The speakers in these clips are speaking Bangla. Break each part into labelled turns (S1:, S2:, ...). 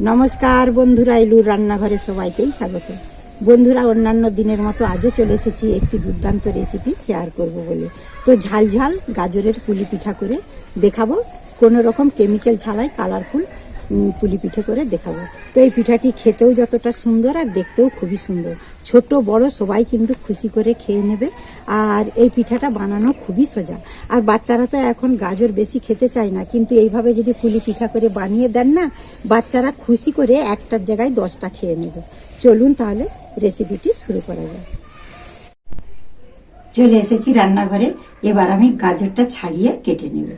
S1: নমস্কার বন্ধুরা, এলুর রান্নাঘরে সবাইকেই স্বাগত। বন্ধুরা, অন্যান্য দিনের মতো আজও চলে এসেছি একটি দুর্দান্ত রেসিপি শেয়ার করব বলে। তো ঝাল ঝাল গাজরের পুলি পিঠা করে দেখাবো। কোনো রকম কেমিক্যাল ছাড়াই কালারফুল পুলি পিঠে করে দেখাবো। তো এই পিঠাটি খেতেও যতটা সুন্দর আর দেখতেও খুবই সুন্দর। ছোট, বড়, সবাই কিন্তু খুশি করে খেয়ে নেবে। আর এই পিঠাটা বানানো খুবই সোজা। আর বাচ্চারা তো এখন গাজর বেশি খেতে চায় না, কিন্তু এইভাবে যদি পুলি পিঠা করে বানিয়ে দেন না, বাচ্চারা খুশি করে একটার জায়গায় দশটা খেয়ে নেবে। চলুন তাহলে রেসিপিটি শুরু করা যায় চলে এসেছি রান্নাঘরে। এবার আমি গাজরটা ছাড়িয়ে কেটে নেব।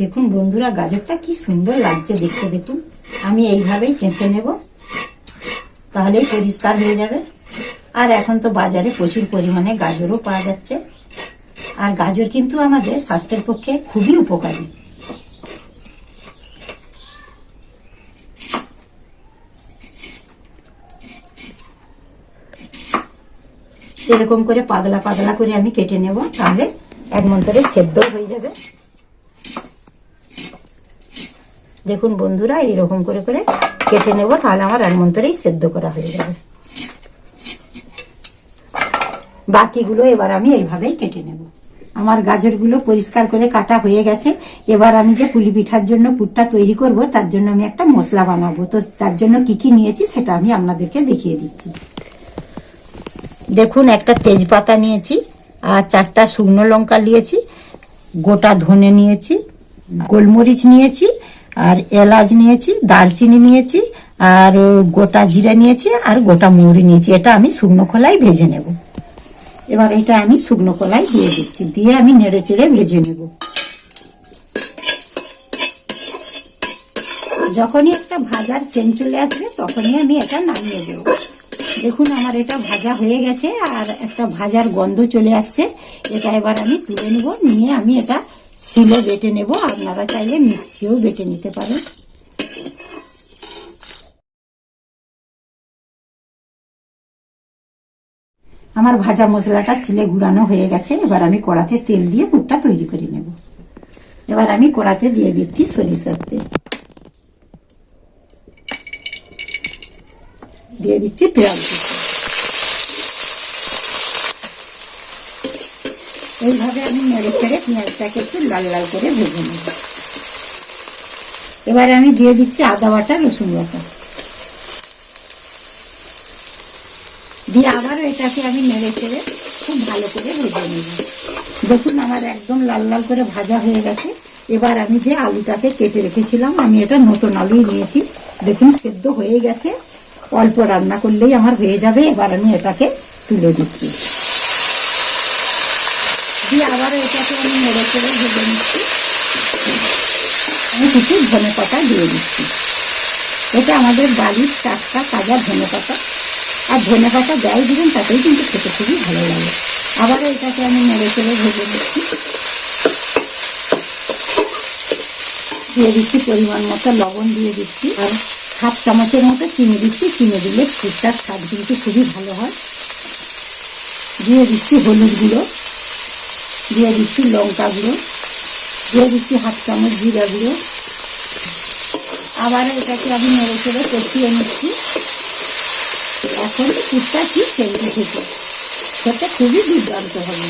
S1: দেখুন বন্ধুরা, গাজরটা কি সুন্দর লাগছে দেখতে, দেখুন। আমি এইভাবেই চেঁচে নেব, তাহলেই পরিষ্কার হয়ে যাবে। আর এখন তো বাজারে প্রচুর পরিমাণে গাজরও পাওয়া যাচ্ছে। আর গাজর কিন্তু আমাদের স্বাস্থ্যের পক্ষে খুবই উপকারী। এরকম করে পাতলা পাতলা করে আমি কেটে নেব, তাহলে এক মন্তরে সেদ্ধ হয়ে যাবে। দেখুন বন্ধুরা, এইরকম করে করে কেটে নেব, তাহলে আমার এক সেদ্ধ করা হয়ে যাবে। বাকিগুলো এবার আমি এইভাবেই কেটে নেব। আমার গাজরগুলো পরিষ্কার করে কাটা হয়ে গেছে। এবার আমি যে পুলি পিঠার জন্য পুরটা তৈরি করব, তার জন্য আমি একটা মশলা বানাবো। তো তার জন্য কি কি নিয়েছি সেটা আমি আপনাদেরকে দেখিয়ে দিচ্ছি। দেখুন, একটা তেজপাতা নিয়েছি, আর চারটা শুকনো লঙ্কা নিয়েছি, গোটা ধনে নিয়েছি, গোলমরিচ নিয়েছি আর এলাচ নিয়েছি, দারচিনি নিয়েছি, আর গোটা জিরে নিয়েছি, আর গোটা মৌরি নিয়েছি। এটা আমি শুকনো খোলাই ভেজে নেব। এবার এটা আমি শুকনো কলাই দিয়ে দিচ্ছি। দিয়ে আমি নেড়ে চেড়ে ভেজে নেব। যখনই একটা ভাজার সেন্ট চলে আসবে, তখনই আমি এটা নামিয়ে দেবো। দেখুন আমার এটা ভাজা হয়ে গেছে, আর একটা ভাজার গন্ধ চলে আসছে। এটা এবার আমি তুলে নেব। নিয়ে আমি এটা শিলে বেটে নেব, আপনারা চাইলে মিক্সিও বেটে নিতে পারেন। আমার ভাজা মশলাটা শিলে গুঁড়ানো হয়ে গেছে, এবার আমি কড়াতে তেল দিয়ে পুরটা তৈরি করে নেব। এবার আমি কড়াতে দিয়ে দিচ্ছি সরিষার তেল। দিয়ে দিচ্ছি পেঁয়াজ কুচি। এইভাবে আমি নেড়ে ছেড়ে পেঁয়াজটাকে একটু লাল লাল করে ভেজে নেব। এবারে আমি দিয়ে দিচ্ছি আদা বাটা, রসুন বাটা। দিয়ে আবারও এটাকে আমি নেড়ে ছেড়ে খুব ভালো করে ভেজে নেব। দেখুন আমার একদম লাল লাল করে ভাজা হয়ে গেছে। এবার আমি যে আলুটাকে কেটে রেখেছিলাম, আমি এটা নতুন আলুই নিয়েছি। দেখুন সেদ্ধ হয়ে গেছে। অল্প রান্না করলেই আমার হয়ে যাবে। এবার আমি এটাকে তুলে দিচ্ছি। দিয়ে আবারও এটাকে আমি নেড়ে চেড়ে ভেজে নিচ্ছি। আমি কিছু ধনে পাতা দিয়ে দিচ্ছি। এটা আমাদের বাড়ির টাটকা তাজা ধনে পাতা। আর ধনে পাতা যাই দিবেন, তাতেই কিন্তু খেতে খুবই ভালো লাগে। আবারও এটাকে আমি নেড়ে চেড়ে ভেজে নিচ্ছি। দিয়ে দিচ্ছি পরিমাণ মতো লবণ দিয়ে দিচ্ছি। আর হাফ চামচের মতো চিনি দিচ্ছি। চিনি দিলে ফুটটার স্বাদ কিন্তু খুবই ভালো হয়। দিয়ে দিচ্ছি হলুদ গুঁড়ো। দিয়ে দিচ্ছি লঙ্কা গুঁড়ো দিয়ে দিচ্ছি হাফ চামচ জিরা গুঁড়ো। আবার এটাকে আমি নেড়ে চেড়ে কষিয়ে নিচ্ছি। এখন ফুটটা ঠিক সেরে থেকে সেটা খুবই দুর্দান্ত হবে।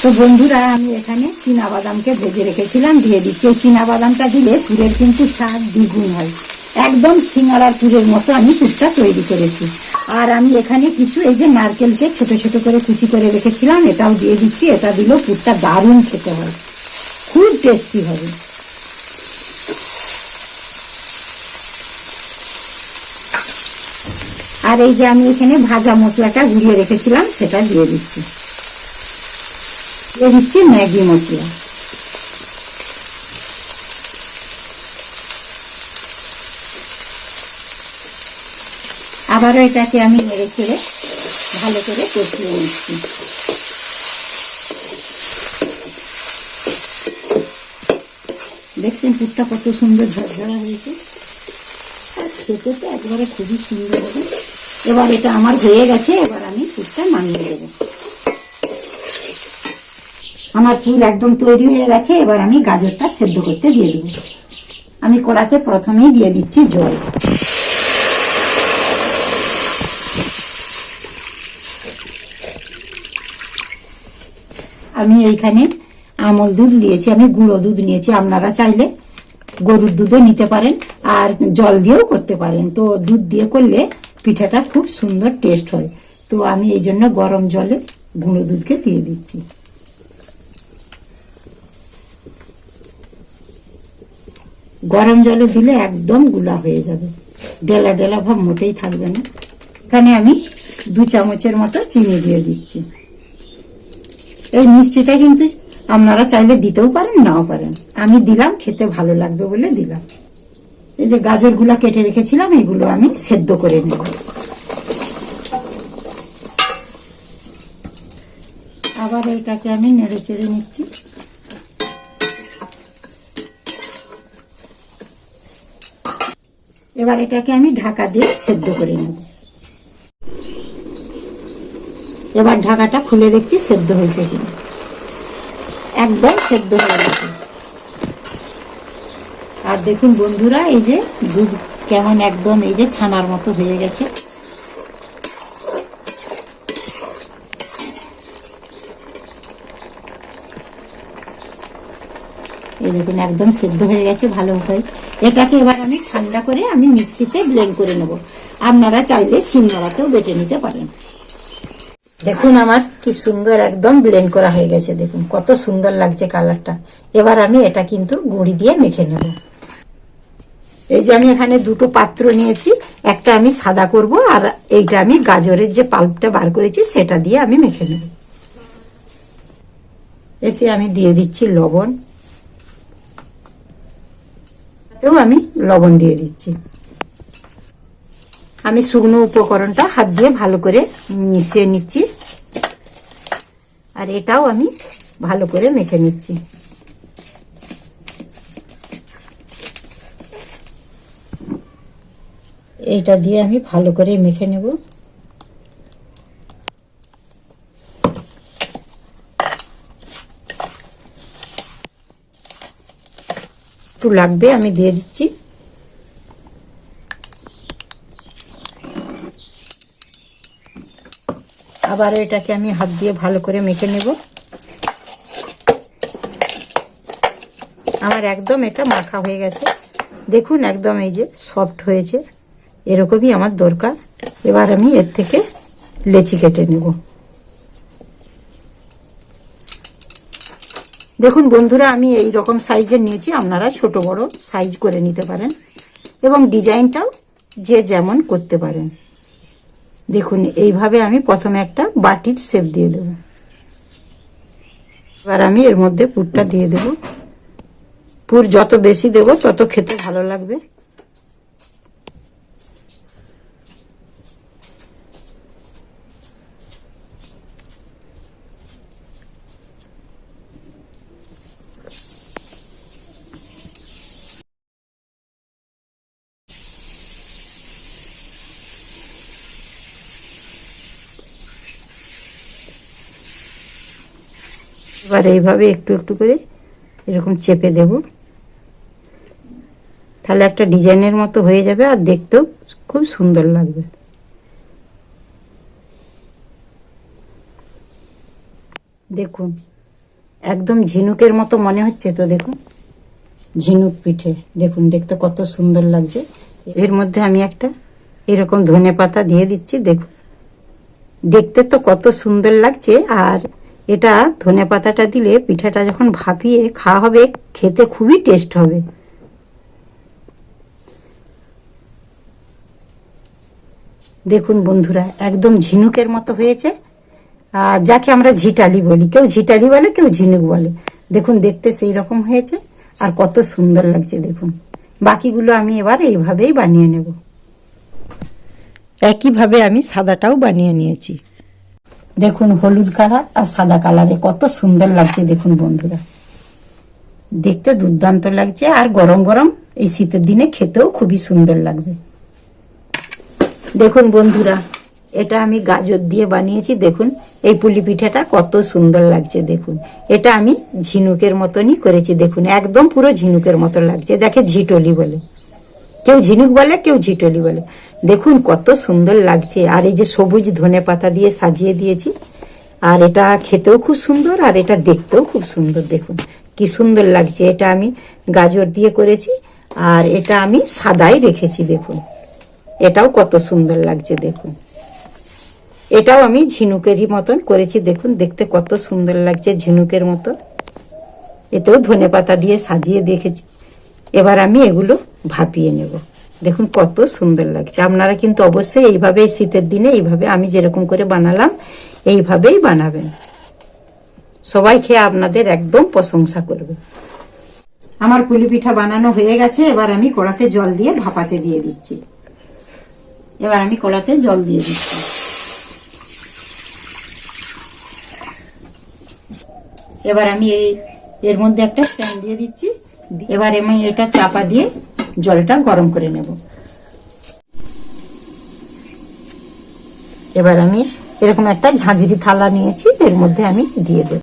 S1: তো বন্ধুরা, আমি এখানে চীনা বাদামকে ভেজে রেখেছিলাম। দিয়ে দিচ্ছি বাদামটা দিলে পুরের কিন্তু স্বাদ দ্বিগুণ হয়। একদম সিঙ্গারার পুরের মতো আমি পুরটা তৈরি করেছি। আর আমি এখানে কিছু এই যে নারকেলকে ছোট ছোট করে কুচি করে রেখেছিলাম, এটাও দিয়ে দিচ্ছি, এটা দিলেও পুরটা দারুণ খেতে হয়। খুব টেস্টি হবে। আর এই যে আমি এখানে ভাজা মশলাটা গুলিয়ে রেখেছিলাম, সেটা দিয়ে দিচ্ছি। দিয়ে দিচ্ছি ম্যাগি মশলা। আবারও এটাকে আমি নেড়ে চেড়ে ভালো করে কষিয়ে নিচ্ছি। দেখছেন পুরটা কত সুন্দর ঝরঝরা হয়েছে। খেতে তো একবারে খুবই সুন্দর হবে। এবার এটা আমার হয়ে গেছে, এবার আমি পুরটা নামিয়ে দেবো। আমার পুর একদম তৈরি হয়ে গেছে, এবার আমি গাজরটা সেদ্ধ করতে দিয়ে দেবো। আমি কড়াতে প্রথমেই দিয়ে দিচ্ছি জল। আমি এইখানে আমল দুধ নিয়েছি, আমি গুঁড়ো দুধ নিয়েছি, আপনারা চাইলে গরুর দুধও নিতে পারেন আর জল দিয়েও করতে পারেন। তো দুধ দিয়ে করলে পিঠাটা খুব সুন্দর টেস্ট হয়। তো আমি এই জন্য গরম জলে গুঁড়ো দুধকে দিয়ে দিচ্ছি। গরম জলে দিলে একদমগুলা হয়ে যাবে। ডেলা ডেলা ভাব মোটেই থাকবে না। এখানে আমি দু চামচের মতো চিনি দিয়ে দিচ্ছি। এই মিষ্টিটা কিন্তু আপনারা চাইলে দিতেও পারেন, নাও পারেন। আমি দিলাম, খেতে ভালো লাগবে বলে দিলাম। এই যে গাজরগুলা কেটে রেখেছিলাম, এগুলো আমি সেদ্ধ করে নেব। আবার এটাকে আমি নেড়ে চেড়ে নিচ্ছি। এবার এটাকে আমি ঢাকা দিয়ে সেদ্ধ করে নেব। এবার ঢাকাটা খুলে দেখছি সেদ্ধ হয়েছে কিনা। একদম সেদ্ধ হয়ে গেছে। আর দেখুন বন্ধুরা, এই যে দুধ কেমন একদম এই যে ছানার মতো হয়ে গেছে। এই দেখুন একদম সেদ্ধ হয়ে গেছে, ভালো হয়। এটাকে এবার আমি ঠান্ডা করে আমি মিক্সিতে ব্লেন্ড করে নেব। আপনারা চাইলে শিলনোড়াতেও বেটে নিতে পারেন। দেখুন আমার কি সুন্দর একদম ব্লেন্ড করা হয়ে গেছে, দেখুন, কত সুন্দর লাগছে কালারটা এবার আমি এটা কিন্তু গুঁড়ি দিয়ে মেখে নেব। এই যে আমি এখানে দুটো পাত্র নিয়েছি, একটা আমি সাদা করব আর এইটা আমি গাজরের যে পাল্পটা বার করেছি, সেটা দিয়ে আমি মেখে নেব। এতে আমি দিয়ে দিচ্ছি লবণ। এতেও আমি লবণ দিয়ে দিচ্ছি। আমি শুকনো উপকরণটা হাত দিয়ে ভালো করে মিশিয়ে নিচ্ছি। আর এটাও আমি ভালো করে মেখে নিচ্ছি। এটা দিয়ে আমি ভালো করে মেখে নেব। একটু লাগবে আমি দিয়ে দিচ্ছি। আবার এটাকে আমি হাত দিয়ে ভালো করে মেখে নেব। আমার একদম এটা মাখা হয়ে গেছে। দেখুন একদম এই যে সফট হয়েছে। এরকমই আমার দরকার। এবার আমি এর থেকে লেচি কেটে নেব। দেখুন বন্ধুরা, আমি এই রকম সাইজের নিয়েছি। আপনারা ছোট বড় সাইজ করে নিতে পারেন। এবং ডিজাইনটাও যে যেমন করতে পারেন। দেখুন, এইভাবে আমি প্রথমে একটা বাটির শেপ দিয়ে দেব। এবার আমি এর মধ্যে পুরটা দিয়ে দেব। পুর যত বেশি দেব, তত খেতে ভালো লাগবে। এবার এইভাবে একটু একটু করে এরকম চেপে দেব। তাহলে একটা ডিজাইনের মতো হয়ে যাবে আর দেখতেও খুব সুন্দর লাগবে। দেখুন, একদম ঝিনুকের মতো মনে হচ্ছে তো, দেখুন। ঝিনুক পিঠে, দেখুন, দেখতে কত সুন্দর লাগছে। এর মধ্যে আমি একটা এরকম ধনে পাতা দিয়ে দিচ্ছি, দেখুন। দেখতে তো কত সুন্দর লাগছে, আর এটা ধনে পাতাটা দিলে পিঠাটা যখন ভাপিয়ে খাওয়া হবে, খেতে খুবই টেস্ট হবে। দেখুন বন্ধুরা, একদম ঝিনুকের মতো হয়েছে। যাকে আমরা ঝিটালি বলি। কেউ ঝিটালি বলে, কেউ ঝিনুক বলে। দেখুন, দেখতে সেই রকম হয়েছে আর কত সুন্দর লাগছে, দেখুন। বাকিগুলো আমি এবার এইভাবেই বানিয়ে নেব। একইভাবে আমি সাদাটাও বানিয়ে নিয়েছি। দেখুন হলুদ কালার আর সাদা কালারে কত সুন্দর লাগছে দেখুন বন্ধুরা। দেখতে দুর্দান্ত লাগছে আর গরম গরম এই শীতের দিনে খেতেও খুবই সুন্দর লাগবে। দেখুন বন্ধুরা, এটা আমি গাজর দিয়ে বানিয়েছি, দেখুন এই পুলি পিঠাটা কত সুন্দর লাগছে দেখুন। এটা আমি ঝিনুকের মতনই করেছি, দেখুন একদম পুরো ঝিনুকের মতো লাগছে। দেখে ঝিটলি বলে। কেউ ঝিনুক বলে, কেউ ঝিটলি বলে। দেখুন কত সুন্দর লাগছে। আর এই যে সবুজ ধনে পাতা দিয়ে সাজিয়ে দিয়েছি। আর এটা খেতেও খুব সুন্দর, আর এটা দেখতেও খুব সুন্দর, দেখুন। কি সুন্দর লাগছে। এটা আমি গাজর দিয়ে করেছি, আর এটা আমি সাদাই রেখেছি, দেখুন। এটাও কত সুন্দর লাগছে, দেখুন। এটাও আমি ঝিনুকেরই মতন করেছি, দেখুন, দেখতে কত সুন্দর লাগছে ঝিনুকের মতো এতেও ধনে পাতা দিয়ে সাজিয়ে দেখেছি। এবার আমি এগুলো ভাপিয়ে নেব। দেখুন কত সুন্দর লাগছে। আপনারা কিন্তু অবশ্যই এইভাবে শীতের দিনে এইভাবে আমি যেরকম করে বানালাম, এইভাবেই বানাবেন। সবাই খেয়ে আপনাদের একদম প্রশংসা করবে। আমার পুলি পিঠা বানানো হয়ে গেছে, এবার আমি কড়াতে জল দিয়ে ভাপাতে দিয়ে দিচ্ছি। এবার আমি কড়াতে জল দিয়ে দিচ্ছি। এবার আমি এই এর মধ্যে একটা স্ট্যান্ড দিয়ে দিচ্ছি। এবার আমি এটা চাপা দিয়ে জলটা গরম করে নেব। এবার আমি এরকম একটা ঝাঁঝরি থালা নিয়েছি, এর মধ্যে আমি দিয়ে দেব।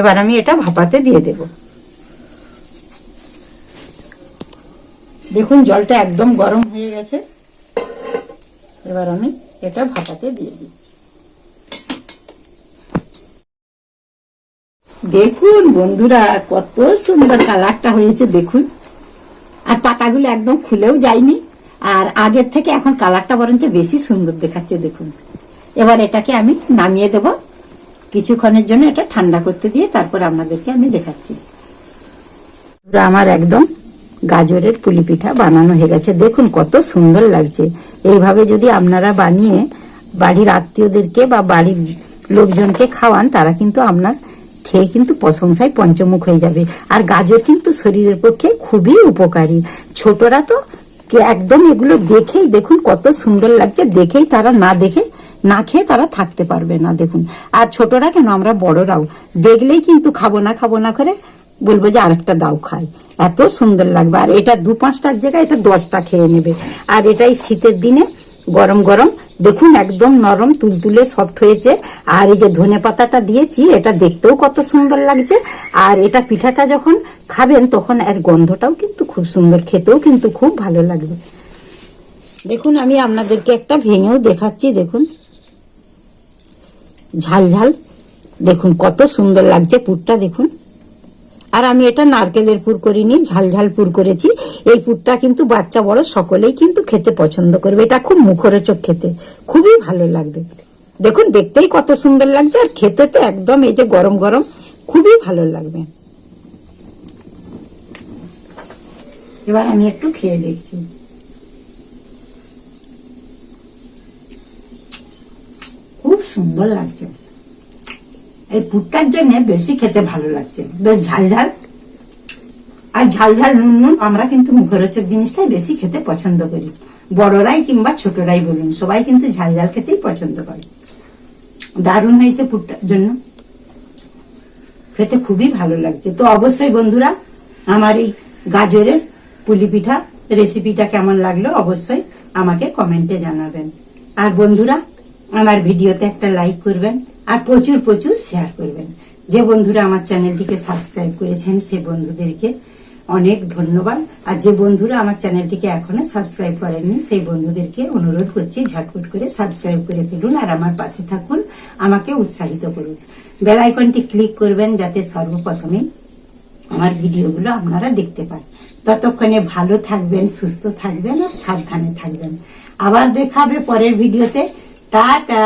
S1: এবার আমি এটা ভাপাতে দিয়ে দেব। দেখুন, জলটা একদম গরম হয়ে গেছে। এবার আমি এটা ভাপাতে দিয়ে দিচ্ছি দেখুন বন্ধুরা, কত সুন্দর কালারটা হয়েছে, দেখুন। আর পাতাগুলো একদম খুলেও যায়নি। আর আগের থেকে এখন কালারটা বরঞ্চ বেশি সুন্দর দেখাচ্ছে, দেখুন। এবার এটাকে আমি নামিয়ে দেব। কিছুক্ষণের জন্য এটা ঠান্ডা করতে দিয়ে তারপর আপনাদেরকে আমি দেখাচ্ছি। আমার একদম গাজরের পুলি পিঠা বানানো হয়ে গেছে। দেখুন কত সুন্দর লাগছে। এইভাবে যদি আপনারা বানিয়ে বাড়ির আত্মীয়দেরকে বা বাড়ির লোকজনকে খাওয়ান, তারা কিন্তু আপনার খেয়ে কিন্তু প্রশংসায় পঞ্চমুখ হয়ে যাবে। আর গাজর কিন্তু শরীরের পক্ষে খুবই উপকারী। ছোটরা তো একদম এগুলো দেখেই, দেখুন কত সুন্দর লাগছে, দেখেই তারা না দেখে, না খেয়ে তারা থাকতে পারবে না, দেখুন। আর ছোটরা কেন? আমরা বড়রাও। দেখলেই কিন্তু খাব না খাব না করে বলব যে আরেকটা দাও খাই। এত সুন্দর লাগবে। আর এটা দু পাঁচটার জায়গায় এটা দশটা খেয়ে নেবে। আর এটাই শীতের দিনে গরম গরম। দেখুন, একদম নরম, তুলতুলে সফট হয়েছে। আর এই যে ধনে পাতাটা দিয়েছি, এটা দেখতেও কত সুন্দর লাগছে। আর এটা পিঠাটা যখন খাবেন, তখন এর গন্ধটাও কিন্তু খুব সুন্দর, খেতেও কিন্তু খুব ভালো লাগবে। দেখুন, আমি আপনাদেরকে একটা ভেঙেও দেখাচ্ছি, দেখুন। ঝাল ঝাল। দেখুন, কত সুন্দর লাগছে পুরটা, দেখুন। আর আমি এটা নারকেলের পুর করিনি, ঝাল ঝাল পুর করেছি। এই পুরটা কিন্তু বাচ্চা বড় সকলেই কিন্তু খেতে পছন্দ করবে। এটা খুব মুখরোচক খেতে, খুবই ভালো লাগবে। দেখুন, দেখতেই কত সুন্দর লাগছে, আর খেতে তো একদম এই যে গরম গরম, খুবই ভালো লাগবে। এবার আমি একটু খেয়ে দেখছি। খুব সুন্দর লাগছে। এই পুরটার জন্য বেশি খেতে ভালো লাগছে। বেশ ঝাল ঝাল। আর ঝাল ঝাল নুন নুন আমরা কিন্তু মুখরোচক জিনিসটাই বেশি খেতে পছন্দ করি। বড়রাই কিংবা ছোটরাই বলুন, সবাই কিন্তু ঝাল ঝাল খেতেই পছন্দ করে। দারুণ হয়েছে পুরটার জন্য। খেতে খুবই ভালো লাগছে। তো অবশ্যই বন্ধুরা, আমার এই গাজরের পুলি পিঠা রেসিপিটা কেমন লাগল অবশ্যই আমাকে কমেন্টে জানাবেন। আর বন্ধুরা, আমার ভিডিওতে একটা লাইক করবেন। আর প্রচুর প্রচুর শেয়ার করবেন। যে বন্ধুরা আমার চ্যানেলটিকে সাবস্ক্রাইব করেছেন, সে বন্ধুদেরকে অনেক ধন্যবাদ। আর যে বন্ধুরা আমার চ্যানেলটিকে এখনও সাবস্ক্রাইব করেননি, সেই বন্ধুদেরকে অনুরোধ করছি ঝটপট করে সাবস্ক্রাইব করে ফেলুন আর আমার পাশে থাকুন, আমাকে উৎসাহিত করুন। বেল আইকনটি ক্লিক করবেন যাতে সর্বপ্রথমে আমার ভিডিওগুলো আপনারা দেখতে পান। ততক্ষণে ভালো থাকবেন, সুস্থ থাকবেন আর সাবধানে থাকবেন। আবার দেখাবে পরের ভিডিওতে। টাটা!